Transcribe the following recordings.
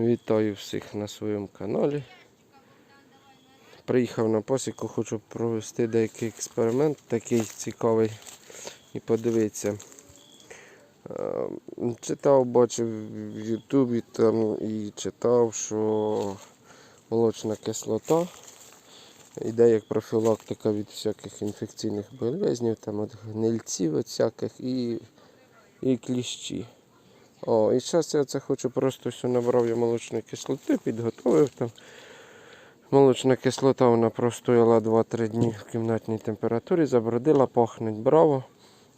Вітаю всіх на своєму каналі. Приїхав на посіку, хочу провести деякий експеримент, такий цікавий і подивитися. Е, Читав, бачив в Ютубі там і читав, що молочна кислота йде як профілактика від всяких інфекційних болезнів, там від гнильців, від всяких і, і кліщі. О, і зараз я це хочу просто все набрав я молочної кислоти, підготовив там. Молочна кислота вона простояла 2-3 дні в кімнатній температурі, забродила, пахнуть браво.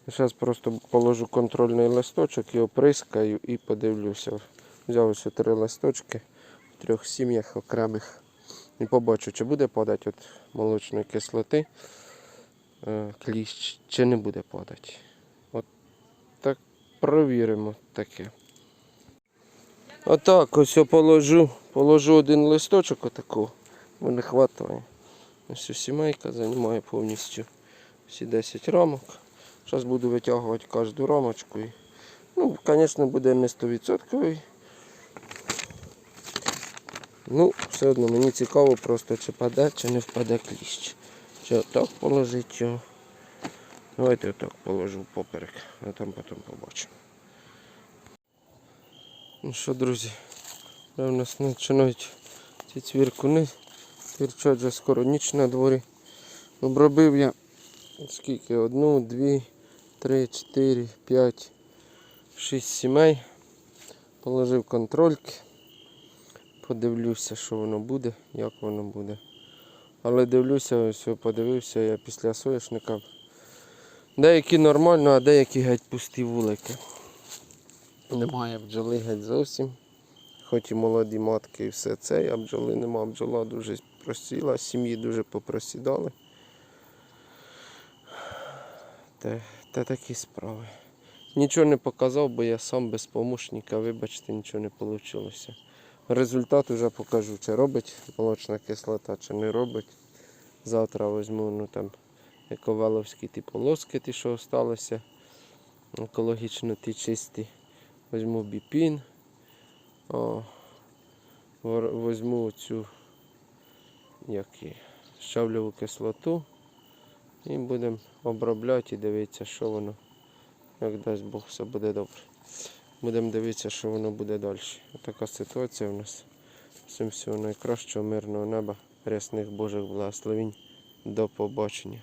Зараз просто положу контрольний листочок і оприскаю і подивлюся. Взяв ось три листочки в трьох сім'ях окремих. І побачу, чи буде падати от молочної кислоти е, кліщ, чи не буде падати. От так провіримо таке. Отак ось я положу, положу один листочок отаку, бо не вистачає. Ось сімейка займає повністю всі 10 рамок. Зараз буду витягувати кожну рамочку. Ну, звісно, буде не 100%. Ну, все одно мені цікаво просто чи паде, чи не впаде кліщ. Чи отак положити його. Давайте отак положу поперек, а там потім побачимо. Ну що, друзі, в нас починають ці цвіркуни. Цвірчать вже скоро ніч на дворі. Обробив я скільки? Одну, дві, три, чотири, п'ять, шість сімей. Положив контрольки. Подивлюся, що воно буде, як воно буде. Але дивлюся, ось подивився я після соняшника. Деякі нормально, а деякі геть пусті вулики. Немає бджоли геть зовсім. Хоч і молоді матки і все це, а бджоли нема. Бджола дуже просіла, сім'ї дуже попросідали. Та, та такі справи. Нічого не показав, бо я сам без помощника, вибачте, нічого не вийшло. Результат вже покажу, чи робить молочна кислота, чи не робить. Завтра візьму ну, там, ековеловські ті полоски, ті, що залишилися, екологічно ті чисті. Візьму біпін. О, візьму цю як її, щавлеву кислоту і будемо обробляти і дивитися, що воно, як дасть Бог, все буде добре. Будемо дивитися, що воно буде далі. Така ситуація у нас. Всім всього найкращого, мирного неба, рясних Божих благословень. До побачення.